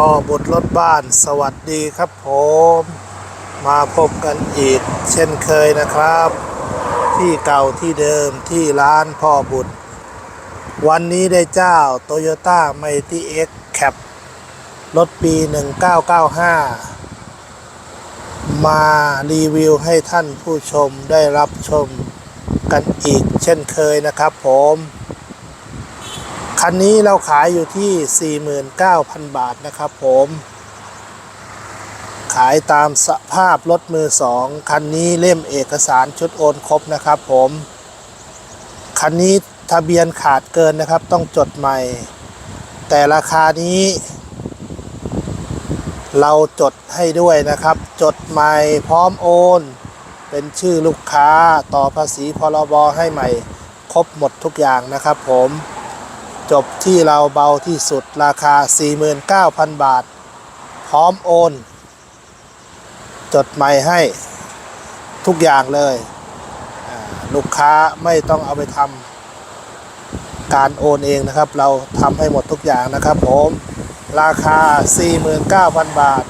พ่อบทรรถบ้านสวัสดีครับผม มาพบกันอีก เช่นเคยนะครับ ที่เก่าที่เดิมที่ร้านพ่อบุตร วันนี้ได้เจ้า Toyota m i g h t y X Cap รถปี 1995 มารีวิวให้ท่านผู้ชมได้รับชมกันอีก เช่นเคยนะครับผม คันนี้เราขายอยู่ที่ 49,000 บาทนะครับผม ขายตามสภาพรถมือสองคันนี้เล่มเอกสารชุดโอนครบนะครับผม คันนี้ทะเบียนขาดเกินนะครับต้องจดใหม่ แต่ราคานี้ เราจดให้ด้วยนะครับ จดใหม่พร้อมโอน เป็นชื่อลูกค้าต่อภาษีพรบให้ใหม่ ครบหมดทุกอย่างนะครับผม จบที่เราเบาที่สุดราคา 49,000 บาท พร้อมโอน จดใหม่ให้ทุกอย่างเลย ลูกค้าไม่ต้องเอาไปทำการโอนเองนะครับ เราทำให้หมดทุกอย่างนะครับผมราคา 49,000 บาท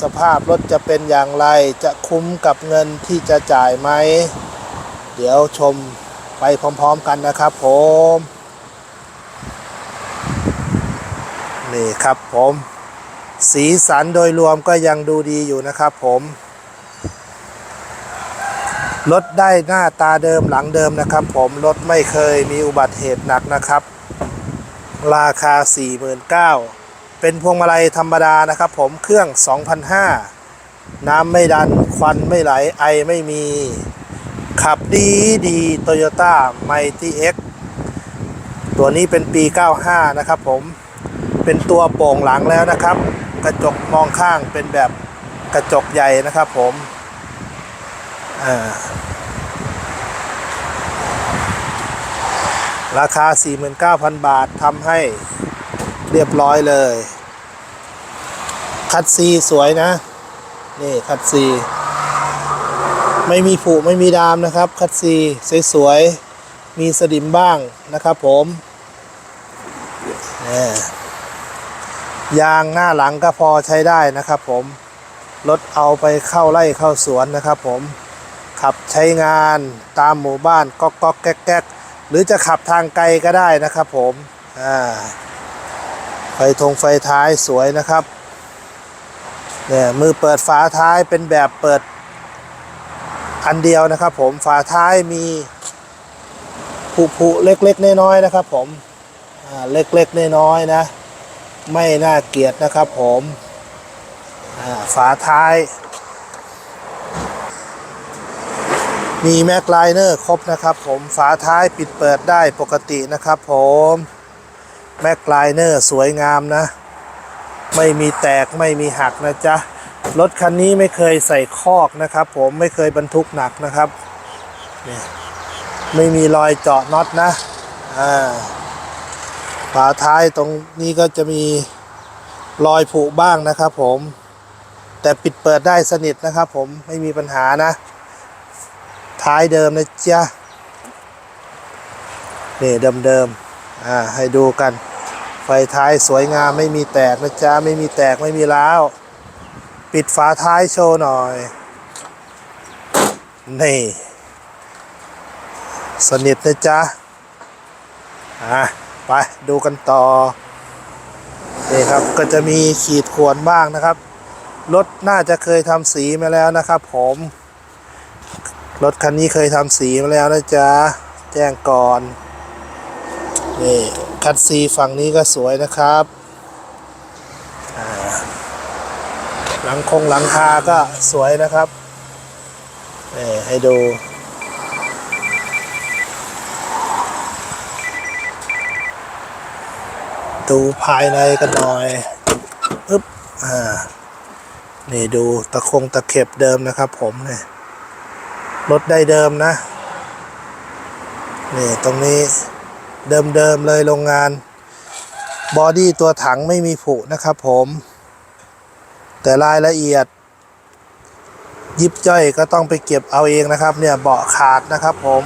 สภาพรถจะเป็นอย่างไรจะคุ้มกับเงินที่จะจ่ายไหม เดี๋ยวชมไปพร้อมๆกันนะครับผม นี่ครับผม สีสันโดยรวมก็ยังดูดีอยู่นะครับผมรถได้หน้าตาเดิมหลังเดิมนะครับ ผมรถไม่เคยมีอุบัติเหตุหนักนะครับ ราคา 49,000เป็นพวงมาลัยธรรมดานะครับ ผมเครื่อง 2,500 น้ำไม่ดันควันไม่ไหลไอไม่มี ขับดีดีโตโยต้าไมตี้เอ็กตัวนี้เป็นปี 95 นะครับผม เป็นตัวโป่งหลังแล้วนะครับ กระจกมองข้างเป็นแบบกระจกใหญ่นะครับผมราคา 49,000 บาททำให้เรียบร้อยเลย คัดซีสวยนะ นี่คัดซี ไม่มีผุไม่มีดามนะครับ คัดซีสวยๆ มีสนิมบ้างนะครับผมนี่ ยางหน้าหลังก็พอใช้ได้นะครับผม รถเอาไปเข้าไร่เข้าสวนนะครับผม ขับใช้งานตามหมู่บ้านก๊อกก๊อกแก๊กแก๊กหรือจะขับทางไกลก็ได้นะครับผม อ่า ไฟทงไฟท้ายสวยนะครับ เนี่ยมือเปิดฝาท้ายเป็นแบบเปิดอันเดียวนะครับผม ฝาท้ายมีผุผุเล็กๆน้อยๆนะครับผม อ่า เล็กๆน้อยๆนะ ไม่น่าเกลียดนะครับผมฝาท้าย มีแม็กไลเนอร์ครบนะครับผมฝาท้ายปิดเปิดได้ปกตินะครับผมแม็กไลเนอร์สวยงามนะ ไม่มีแตกไม่มีหักนะจ๊ะ รถคันนี้ไม่เคยใส่คอกนะครับผมไม่เคยบรรทุกหนักนะครับ ไม่มีรอยเจาะน็อตนะอ่า ฝาท้ายตรงนี้ก็จะมีรอยผุบ้างนะครับผม แต่ปิดเปิดได้สนิทนะครับผมไม่มีปัญหานะ ท้ายเดิมนะจ๊ะนี่เดิมๆอ่าให้ดูกัน ไฟท้ายสวยงามไม่มีแตกนะจ๊ะไม่มีแตกไม่มีร้าวปิดฝาท้ายโชว์หน่อย นี่ สนิทนะจ๊ะอะ ไปดูกันต่อนี่ครับก็จะมีขีดข่วนบ้างนะครับรถน่าจะเคยทำสีมาแล้วนะครับ ผมรถคันนี้เคยทำสีมาแล้วนะจ๊ะแจ้งก่อนนี่คัดซีฝั่งนี้ก็สวยนะครับหลังคงหลังคาก็สวยนะครับนี่ให้ดู ดูภายในกันหน่อยปึ๊บอ่า นี่ดูตะคงตะเข็บเดิมนะครับ ผมเนี่ยรถได้เดิมนะ นี่ตรงนี้เดิมๆเลยโรงงาน บอดี้ตัวถังไม่มีผุนะครับผม แต่รายละเอียด ยิบย่อยก็ต้องไปเก็บเอาเองนะครับ เนี่ยเบาะขาดนะครับผม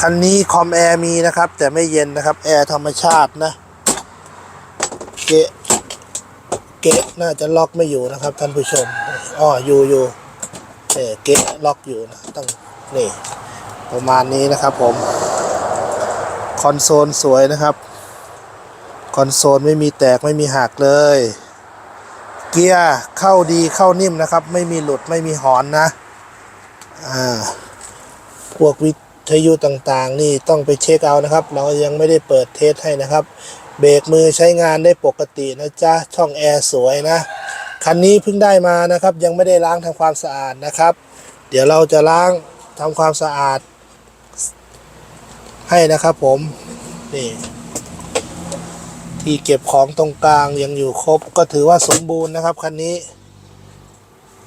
คันนี้คอมแอร์มีนะครับ แต่ไม่เย็นนะครับ แอร์ธรรมชาตินะ เกะเกะน่าจะล็อกไม่อยู่นะครับ ท่านผู้ชมอ๋ออยู่อยู่เอเกะล็อกอยู่นะต้องนี่ประมาณนี้นะครับผม คอนโซลสวยนะครับ คอนโซลไม่มีแตกไม่มีหักเลย เกียร์เข้าดีเข้านิ่มนะครับ ไม่มีหลุดไม่มีหอนนะอ่าพวกวิ ทยุต่างๆ นี่ต้องไปเช็คเอานะครับ เรายังไม่ได้เปิดเทสให้นะครับ เบรกมือใช้งานได้ปกตินะจ๊ะ ช่องแอร์สวยนะ คันนี้เพิ่งได้มานะครับ ยังไม่ได้ล้างทำความสะอาดนะครับ เดี๋ยวเราจะล้างทำความสะอาด ให้นะครับผม นี่ ที่เก็บของตรงกลางยังอยู่ครบ ก็ถือว่าสมบูรณ์นะครับคันนี้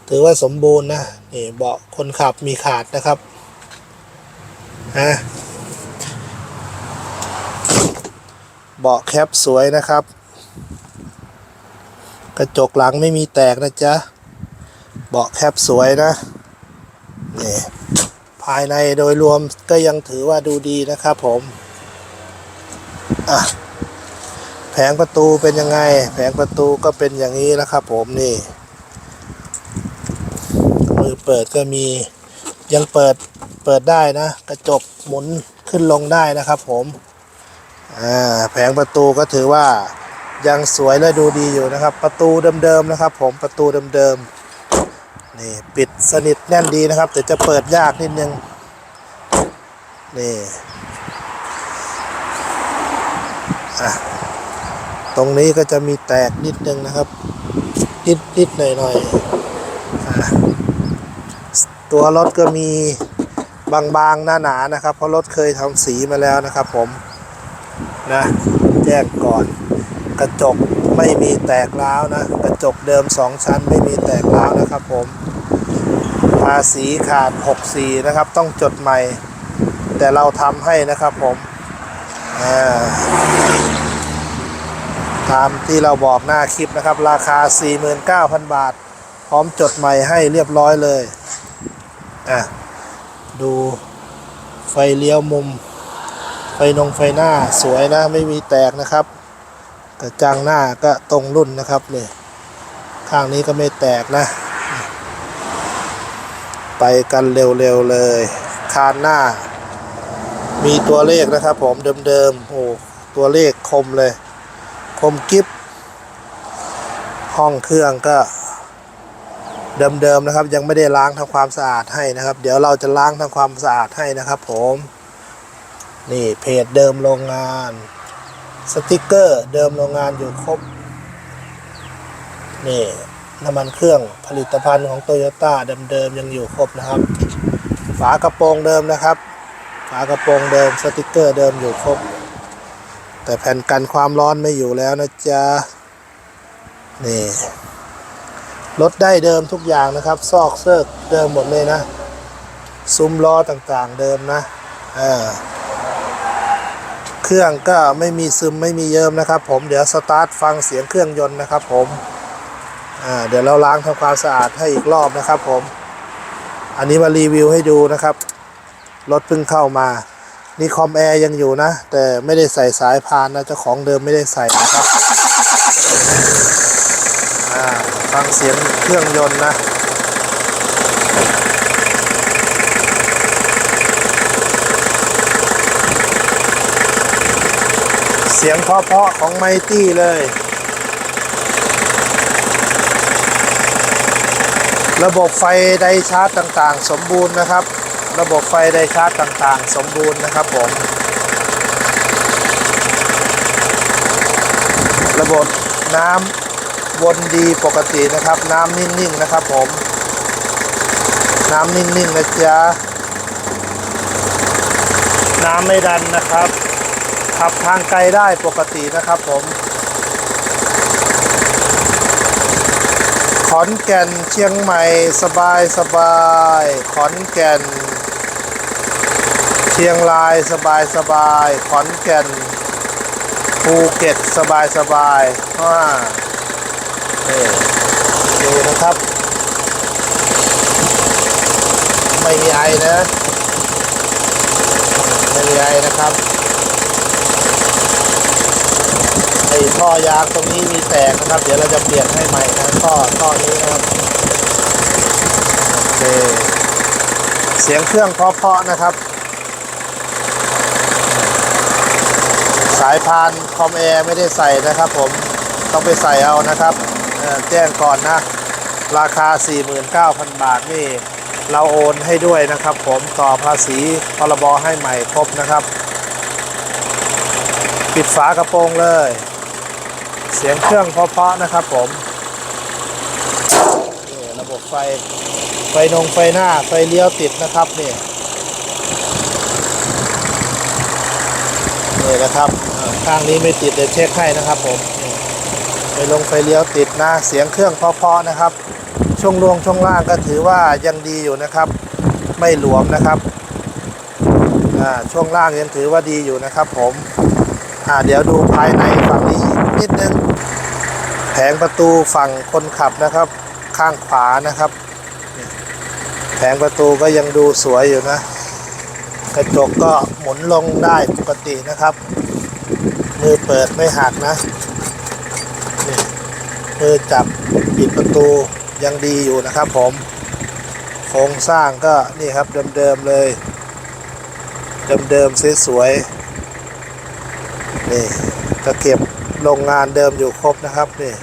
ถือว่าสมบูรณ์นะ นี่เบาะคนขับมีขาดนะครับ ฮะเบาะแคปสวยนะครับ กระจกหลังไม่มีแตกนะจ๊ะเบาะแคปสวยนะนี่ภายในโดยรวมก็ยังถือว่าดูดีนะครับผมอะแผงประตูเป็นยังไง แผงประตูก็เป็นอย่างนี้นะครับผมนี่มือเปิดก็มียังเปิด เปิดได้นะ กระจกหมุนขึ้นลงได้นะครับผมอ่าแผงประตูก็ถือว่ายังสวยและดูดีอยู่นะครับ ประตูเดิมๆนะครับ ผมประตูเดิมๆนี่ปิดสนิทแน่นดีนะครับ แต่จะเปิดยากนิดนึงนี่อะตรงนี้ก็จะมีแตกนิดนึงนะครับ นิดนิดหน่อยหน่อยอะตัวรถก็มี บางๆหนาๆนะครับ เพราะรถเคยทำสีมาแล้วนะครับ ผมนะแจ้งก่อน กระจกไม่มีแตกร้าวนะ กระจกเดิม 2 ชั้นไม่มีแตกร้าวนะครับ ผมภาษีขาด64นะครับ ต้องจดใหม่ แต่เราทำให้นะครับผมตามที่เราบอกหน้าคลิปนะครับ ราคา 49,000 บาท พร้อมจดใหม่ให้เรียบร้อยเลยอะ ดูไฟเลี้ยวมุม ไฟนงไฟหน้าสวยนะไม่มีแตกนะครับกระจังหน้าก็ตรงรุ่นนะครับเนี่ยข้างนี้ก็ไม่แตกนะ ไปกันเร็วๆเลย คานหน้า มีตัวเลขนะครับ ผมเดิมๆโอ้ตัวเลขคมเลย คมกิฟห้องเครื่องก็ เดิมๆนะครับ ยังไม่ได้ล้างทำความสะอาดให้นะครับ เดี๋ยวเราจะล้างทำความสะอาดให้นะครับ ผม นี่เพจเดิมโรงงาน สติกเกอร์ เดิมโรงงานอยู่ครบ นี่น้ำมันเครื่องผลิตภัณฑ์ของโตโยต้าเดิมๆยังอยู่ครบนะครับ ฝากระโปรงเดิมนะครับ ฝากระโปรงเดิมสติกเกอร์เดิมอยู่ครบ แต่แผ่นกันความร้อนไม่อยู่แล้วนะจ๊ะนี่ รถได้เดิมทุกอย่างนะครับ ซอกเซิกเดิมหมดเลยนะ ซุ้มล้อต่างๆเดิมนะอ่าเครื่องก็ไม่มีซึมไม่มีเยิมนะครับ ผมเดี๋ยวสตาร์ทฟังเสียงเครื่องยนต์นะครับ ผมอ่าเดี๋ยวเราล้างทำความสะอาดให้อีกรอบนะครับ ผม อันนี้มารีวิวให้ดูนะครับรถเพิ่งเข้ามานี่คอมแอร์ยังอยู่นะ แต่ไม่ได้ใส่สายพานนะเจ้าของเดิมไม่ได้ใส่นะครับ ฟังเสียงเครื่องยนต์นะเสียงเพราะๆของไมตี้เลย ระบบไฟไดชาร์จต่างๆ สมบูรณ์นะครับ ระบบไฟไดชาร์จต่างๆ สมบูรณ์นะครับผม ระบบน้ำ วนดีปกตินะครับ น้ำนิ่งๆนะครับผม น้ำนิ่งๆนะจ๊ะน้ำไม่ดันนะครับ ขับทางไกลได้ปกตินะครับผม ขอนแก่นเชียงใหม่สบายสบาย ขอนแก่น เชียงรายสบายสบาย ขอนแก่นภูเก็ตสบายสบายว่า ดูนะครับ ไม่มีไอนะ ไม่มีไอนะครับไอ้ท่อยางตรงนี้มีแตกนะครับ เดี๋ยวเราจะเปลี่ยนให้ใหม่นะท่อท่อนี้นะครับโอเคเสียงเครื่องเพาะๆนะครับ สายพานคอมแอร์ไม่ได้ใส่นะครับผมต้องไปใส่เอานะครับ แจ้งก่อนนะ ราคา 49,000 บาทนี่ เราโอนให้ด้วยนะครับผมต่อภาษีพรบให้ใหม่ครบนะครับ ปิดฝากระโปรงเลย เสียงเครื่องเพาะๆนะครับผมระบบไฟ ไฟนงไฟหน้า ไฟเลี้ยวติดนะครับนี่นี่นะครับอ่าข้างนี้ไม่ติดเดี๋ยวเช็คให้นะครับผม ไฟลงไฟเลี้ยวติดนะเสียงเครื่องเพราะๆนะครับ ช่วงลวงช่วงล่างก็ถือว่ายังดีอยู่นะครับ ไม่หลวมนะครับช่วงล่างยังถือว่าดีอยู่นะครับ ผมเดี๋ยวดูภายในฝั่งนี้นิดนึงแผงประตูฝั่งคนขับนะครับ ข้างขวานะครับ แผงประตูก็ยังดูสวยอยู่นะ กระจกก็หมุนลงได้ปกตินะครับ มือเปิดไม่หักนะ มือจับปิดประตูยังดีอยู่นะครับผม โครงสร้างก็นี่ครับเดิมๆเลย เดิมๆสวยๆนี่ตะเก็บโรงงานเดิมอยู่ครบนะครับนี่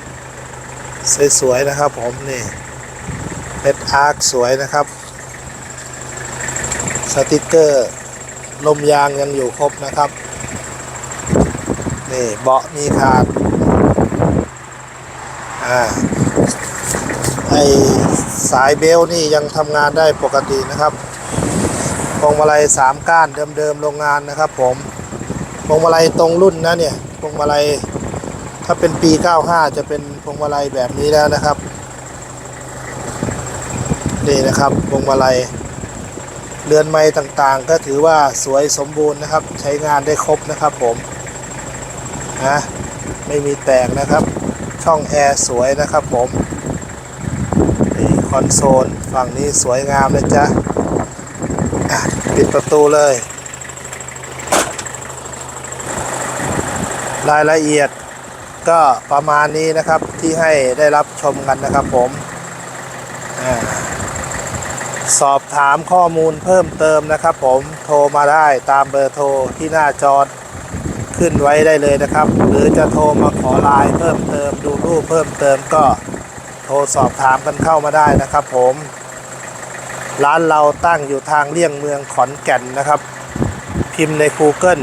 สวยๆนะครับผมนี่เพชรอาร์คสวยนะครับ สติกเกอร์ลมยางยังอยู่ครบนะครับ นี่เบาะมีขาด อ่าไอสายเบลต์นี่ยังทำงานได้ปกตินะครับพวงมาลัยสามก้านเดิมๆโรงงานนะครับผมพวงมาลัยตรงรุ่นนะเนี่ยพวงมาลัยถ้าเป็นปี 95 จะเป็นพวงมาลัยแบบนี้แล้วนะครับ นี่นะครับพวงมาลัยเรือนไม้ต่างๆ ก็ถือว่าสวยสมบูรณ์นะครับ ใช้งานได้ครบนะครับผมนะไม่มีแตกนะครับ ช่องแอร์สวยนะครับผมนี่คอนโซลฝั่งนี้สวยงามเลยจ้ะปิดประตูเลย รายละเอียดก็ประมาณนี้นะครับที่ให้ได้รับชมกันนะครับผมอสอบถามข้อมูลเพิ่มเติมนะครับผมโทรมาได้ตามเบอร์โทรที่หน้าจอ ขึ้นไว้ได้เลยนะครับ หรือจะโทรมาขอไลน์เพิ่มเติมดูรูปเพิ่มเติมก็โทรสอบถามกันเข้ามาได้นะครับ ผม ร้านเราตั้งอยู่ทางเลี่ยงเมืองขอนแก่นนะครับ พิมพ์ใน Google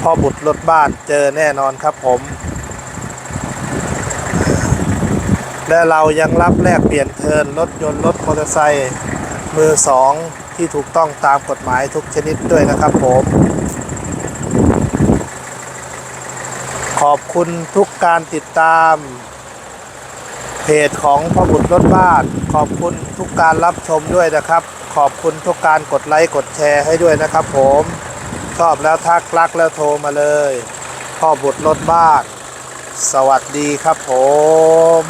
พ่อบุตรรถบ้านเจอแน่นอนครับผม และเรายังรับแลกเปลี่ยนเทินรถยนต์รถมอเตอร์ไซค์มือสองที่ถูกต้องตามกฎหมายทุกชนิดด้วยนะครับผม อบคุณทุกการติดตาม เพจของพ่อบุตรรถบ้าน ขอบคุณทุกการรับชมด้วยนะครับ ขอบคุณทุกการกดไลค์กดแชร์ให้ด้วยนะครับ ผมชอบแล้วทักรักแล้วโทรมาเลย พ่อบุตรรถบ้าน สวัสดีครับผม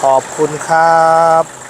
ขอบคุณครับ